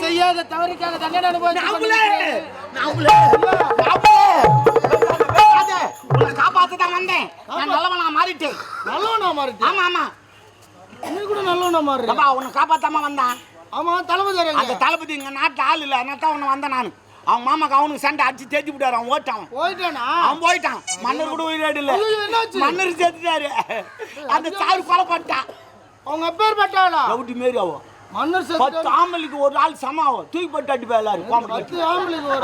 செய்யாத தவறுக்காக தண்டனை. உன்னை காப்பாத்த தான் வந்தேன். நான் நல்லவனா மாறிட்டேன். நல்லவனா மாறிட்டு ஆமா ஆமா. கூட நல்லவனா மாறு அப்பா உன்னை காப்பாத்தாம வந்தான். ஆமா தளபதி அந்த? தளபதி இங்க நாட்டுல ஆள் இல்ல அதனால தான் உன்னை வந்தேன் நான். அவன் மாமாக்கு அவனுக்கு சண்டை அடிச்சு தேத்தி விட்டாரு. அவன் ஓட்டான். போயிட்டானா? அவன் போயிட்டான். மன்னர் கூட உயிரோடு இல்ல. மன்னர் சேர்த்துட்டாரு. அந்த சாரு கொலை பண்ணிட்டான். அவங்க அப்பேர் பட்டாளா? ரவுடி மாரி அவன் மன்னர் பத்து ஆம்பளைக்கு ஒரு ஆள் சம ஆகும் தூக்கி போட்டு அடிப்பா எல்லாரும் கோமடி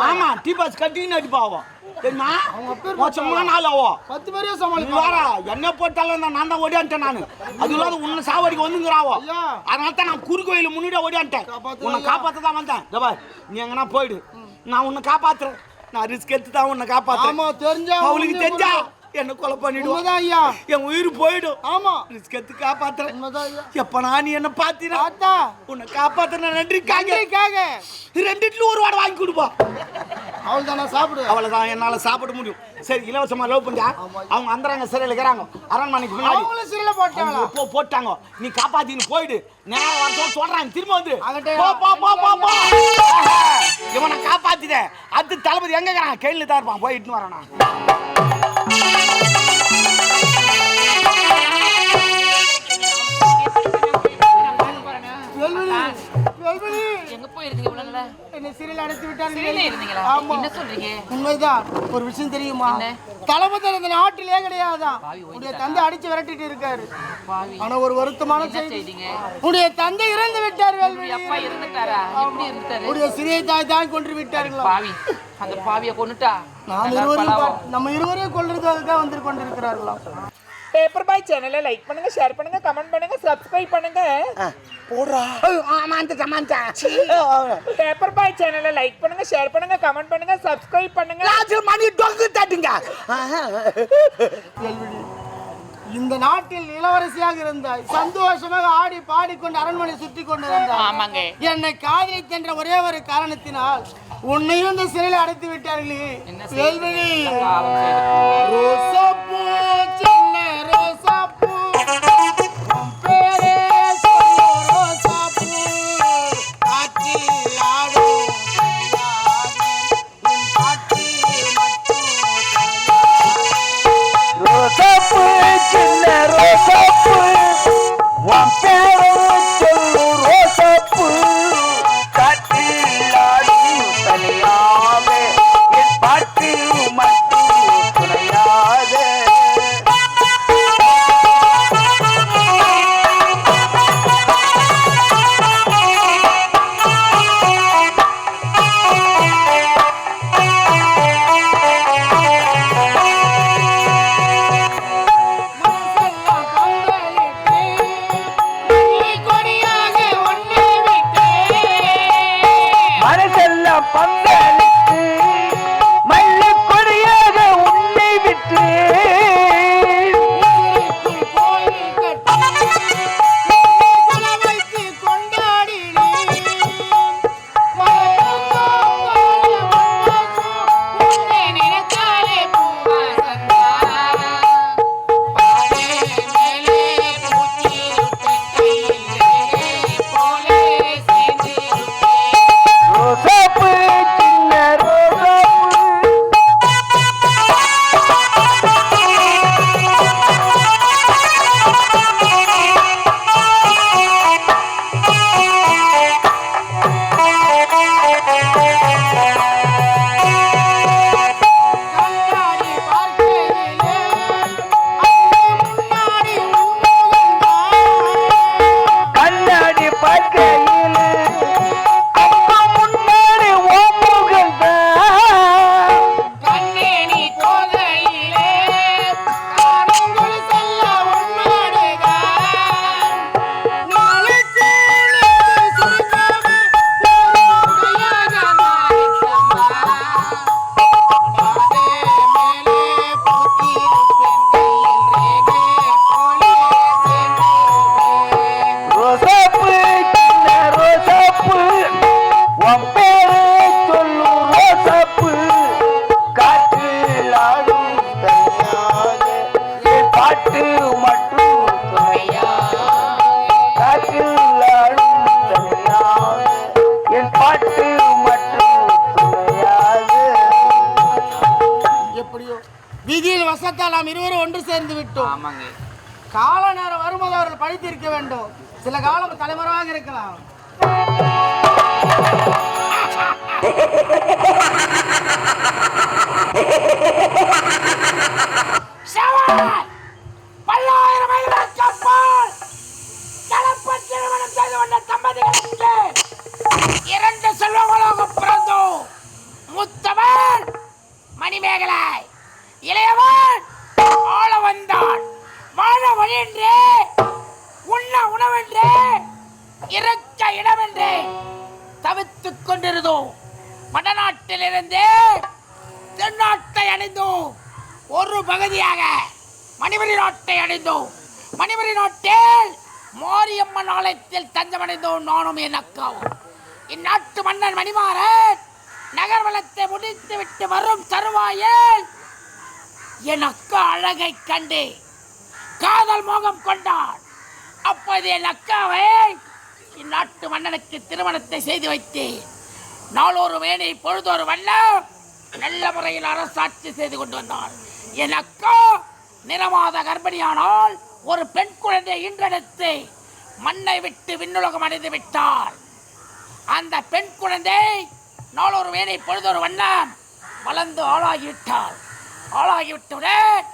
ஆமா டீ பாஸ் கட்டின்னு அடிப்பா அவன் தெரியுமா மோசமான ஆள் அவன் பத்து பேரையும் நீ சமாளிப்பாங்க வேற என்ன போட்டாலும் நான் தான் ஓடியான்ட்டேன் நான். அது இல்லாத உன்னை சாவடிக்கு வந்துங்கிறாவோ. அதனால தான் நான் குறுக்கு வயல முன்னாடியே ஓடியான்ட்டேன் உன்னை. காப்பாத்த தான் வந்தேன். பாரு, நீ எங்கன்னா போயிடு. நான் உன்னை காப்பாத்துறேன். நான் ரிஸ்க் எடுத்து தான் உன்னை காப்பாத்துறேன். ஆமா தெரிஞ்சா அவளுக்கு தெரிஞ்சா என்ன கொலை பண்ணிடுவோம் ஐயா. என் உயிர் போயிடும். ஆமா. ரிஸ்க் எடுத்து காப்பாத்துறேன். எப்ப நான் நீ என்ன தாத்தா உன்னை காப்பாத்துன நன்றிக்காக. நன்றிக்காக. ரெண்டு இட்லி ஒரு வாடை வாங்கி கொடுப்பா. அவள் தானே சாப்பிடு. அவ்வளவுதான் என்னால சாப்பிட முடியும். சரி இலவசமா லவ் பண்ணியா அவங்க அந்தரங்க சிறையில் இருக்கிறாங்க. அரண்மனைக்கு முன்னாடி. அவங்களும் சிறையில போட்டாங்களா? அவங்க போ போட்டாங்க. நீ காப்பாத்தின்னு போயிடு. நேரம் வரட்டும் சொல்றாங்க. திரும்ப வந்து. அங்கிட்டே போ போ போ போ போ. இவனை காப்பாத்திட அடுத்து தளபதி எங்க இருக்கிறான்? கேள்வி தான் இருப்பான். போய் இட்டுன்னு வரேன் வெல்வெளி வெல்வெளி எங்க போயிருந்தீங்க இவ்வளவு நாளா? என்னை சிறையில் இருந்தீங்களா? ஆமா. என்ன சொல்றீங்க? உண்மைதான் ஒரு விஷயம் தெரியுமா? தளபதி இந்த நாட்டிலே கிடையாதான் உடைய தந்தை அடிச்சு விரட்டிட்டு இருக்காரு. பாவி. ஆனா ஒரு வருத்தமான செய்தீங்க? உடைய தந்தை இறந்து விட்டார் வேல்வெளி அப்பா இருந்துட்டாரா எப்படி இருந்துட்டாரு? உடைய சிறிய தாய் தான் கொன்று விட்டார்களா? பாவி. அந்த பாவிய கொன்னுட்டா? நாம் நம்ம இருவரையும் கொள்றதுக்காக தான் வந்து கொண்டிருக்கிறார்களாம். பேப்பர் பாய் சேனலை லைக் பண்ணுங்க ஷேர் பண்ணுங்க கமெண்ட் பண்ணுங்க சப்ஸ்கிரைப் பண்ணுங்க. போடுறா. மாந்தா மாந்தா பேப்பர் பாய் சேனலை லைக் பண்ணுங்க ஷேர் பண்ணுங்க கமெண்ட் பண்ணுங்க சப்ஸ்கிரைப் பண்ணுங்க. மணி டொங்கு தட்டுங்க. இந்த நாட்டில் இளவரசியாக இருந்தாய் சந்தோஷமாக ஆடி பாடிக்கொண்டு அரண்மனை சுற்றி கொண்டு ஆமாங்க. என்னை காதலிக்கின்ற ஒரே ஒரு காரணத்தினால் உன்னையும் இந்த சிறையில் அடைத்து விட்டார்களே. என்ன சேர்ந்து விட்டோம் ஆமாங்க. கால நேரம் வரும்போது அவர்கள் படித்திருக்க வேண்டும். சில காலம் தலைமறைவாக இருக்கலாம். பல்லாயிரம் மைல் கப்பல் இடம் என்று தவித்துக் கொண்டிருந்தோம். வடநாட்டிலிருந்து தென்னாட்டை அடைந்தோம் ஒரு பகுதியாக மணிமணி நாட்டை அடைந்தோம் மணிமணி நாட்டில் மாரியம்மன் ஆலயத்தில் தஞ்சமடைந்தோம் நானும் என் அக்காவும். இந்நாட்டு மன்னன் மணிமாறன் நகர்வலத்தை முடித்துவிட்டு வரும் தருவாயில் என் அக்கா அழகை கண்டு காதல் மோகம் கொண்டான். அப்போது என் அக்காவை இந்நாட்டு மன்னனுக்கு திருமணத்தை செய்து வைத்தேன். நாளொரு மேனை பொழுதொரு வண்ணம் நல்ல முறையில் அரசாட்சி செய்து கொண்டு வந்தார். என் அக்கா நிறமாத கர்ப்பிணியானால் ஒரு பெண் குழந்தை இன்றெடுத்து மண்ணை விட்டு விண்ணுலகம் அடைந்து விட்டார். அந்த பெண் குழந்தை நாளொரு மேனை பொழுதொரு வண்ணம் வளர்ந்து ஆளாகிவிட்டாள். ஆளாகிவிட்டவுடன்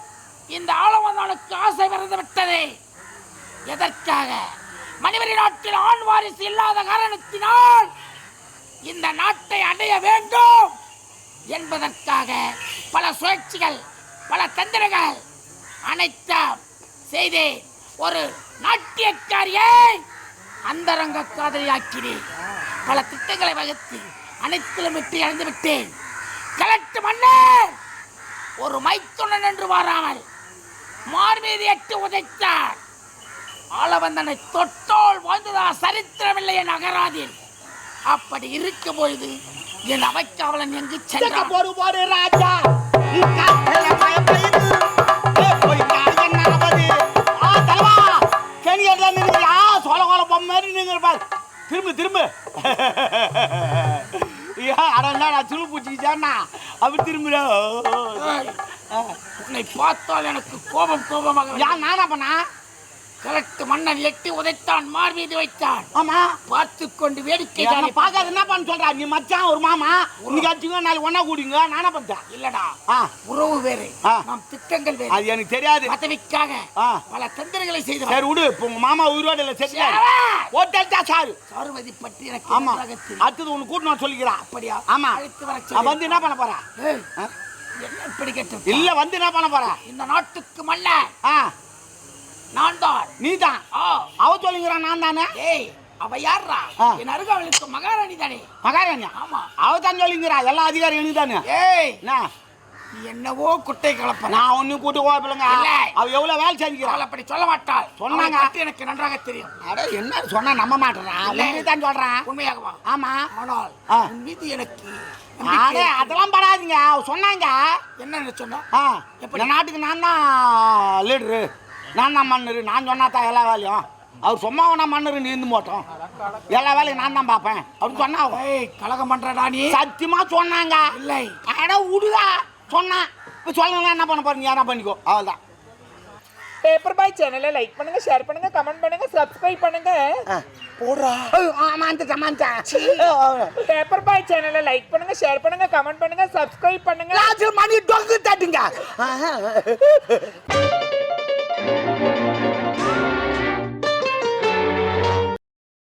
இந்த ஆளவந்தானுக்கு ஆசை பிறந்து விட்டது எதற்காக? மணிவரி நாட்டில் ஆண் வாரிசு இல்லாத காரணத்தினால் இந்த நாட்டை அடைய வேண்டும் என்பதற்காக பல சுழற்சிகள் பல தந்திரங்கள் அனைத்தும் செய்து ஒரு நாட்டியக்காரியை அந்தரங்க காதலியாக்கினேன் பல திட்டங்களை வகுத்து அனைத்திலும் வெற்றி அடைந்து விட்டேன். கலட்டு மன்னர் ஒரு மைத்துணன் என்று வாராமல் மார்மீதி எட்டு உதைத்தார். ஆளவந்தனை தொட்டோல் வாழ்ந்ததா சரித்திரமில்லை என் அகராதில் அப்படி இருக்கும் பொழுது என் அவைக்காவலன் எங்கு சென்றான்? போடு போடு ராஜா. திரும்பு திரும்பு. திரும்புடா. ஏய், உன்னை பார்த்தால் எனக்கு கோபம் கோபமாக ஏன் நானா பண்ணா? கலட்டு மன்னன் எட்டி உதைத்தான் மார் மீது வைத்தான். ஆமா. பார்த்து கொண்டு வேடிக்கை பார்க்காத என்ன பண்ண சொல்றா? நீ மச்சான் ஒரு மாமா. இன்னைக்கு அடிச்சுங்க நாளைக்கு ஒண்ணா கூடிங்க. நானா பண்ணிட்டேன் இல்லடா. உறவு வேறு. நம் திட்டங்கள் வேறு. அது எனக்கு தெரியாது. பதவிக்காக. பல தந்திரங்களை செய்து சரி விடு. இப்போ உங்க மாமா உயிரோட இல்லை செட்டில் சேவா! ஓட்டா சாரு. சாருமதி பற்றி எனக்கு ஆமா. அடுத்தது உனக்கு கூட்டு நான் சொல்லிக்கிறேன் அப்படியா? ஆமா. அழைத்து வர வந்து என்ன பண்ண போறா? என்ன இப்படி கேட்டு இல்ல வந்து என்ன பண்ண போறா? இந்த நாட்டுக்கு ஆ. நான் தான் நீ தான் அவ சொல்லிக்கிறான் நான் தானே ஏய் அவ யாரா. என் அருகாவலுக்கு மகாராணி தானே? மகாராணியா? ஆமா. அவ தான் சொல்லிங்கிறா எல்லா அதிகாரம் எனக்கு தானே ஏய். என்ன? நீ என்னவோ குட்டை கலப்பன. நான் ஒன்னும் கூட்டு போப்பில்லைங்க இல்லை. அவ எவ்வளவு வேலை செஞ்சுக்கிறாள் அப்படி சொல்ல மாட்டாள் சொன்னாங்க. எனக்கு நன்றாக தெரியும். அட என்ன சொன்னா நம்ப மாட்டேறான் தான் சொல்றான் உண்மையாகவா? ஆமா. ஆனால் மீது எனக்கு அடே. அதெல்லாம் படாதீங்க. சொன்னாங்க. என்னன்னு சொன்னா? நாட்டுக்கு நான் தான் லீடரு நான் தான் மன்னரு நான் சொன்னா தான் எல்லா வேலையும். அவர் சும்மா வேணா மன்னரு நீந்து போட்டோம். எல்லா வேலையும் நான் தான் பார்ப்பேன். அப்படின்னு சொன்னா கலகம் பண்றடா நீ. சத்தியமா சொன்னாங்க. இல்லை. அட விடுதா சொன்னா இப்போ சொல்லுங்க என்ன பண்ண போறீங்க யாரா பண்ணிக்கோ. அவ்வளோதான் பேப்பர் பாய் சேனலை லைக் பண்ணுங்க ஷேர் பண்ணுங்க கமெண்ட் பண்ணுங்க சப்ஸ்கிரைப் பண்ணுங்க. போடுறா. மாந்தா மாந்தா பேப்பர் பாய் சேனலை லைக் பண்ணுங்க ஷேர் பண்ணுங்க கமெண்ட் பண்ணுங்க சப்ஸ்கிரைப் பண்ணுங்க. மணி டொங்கு தட்டுங்க.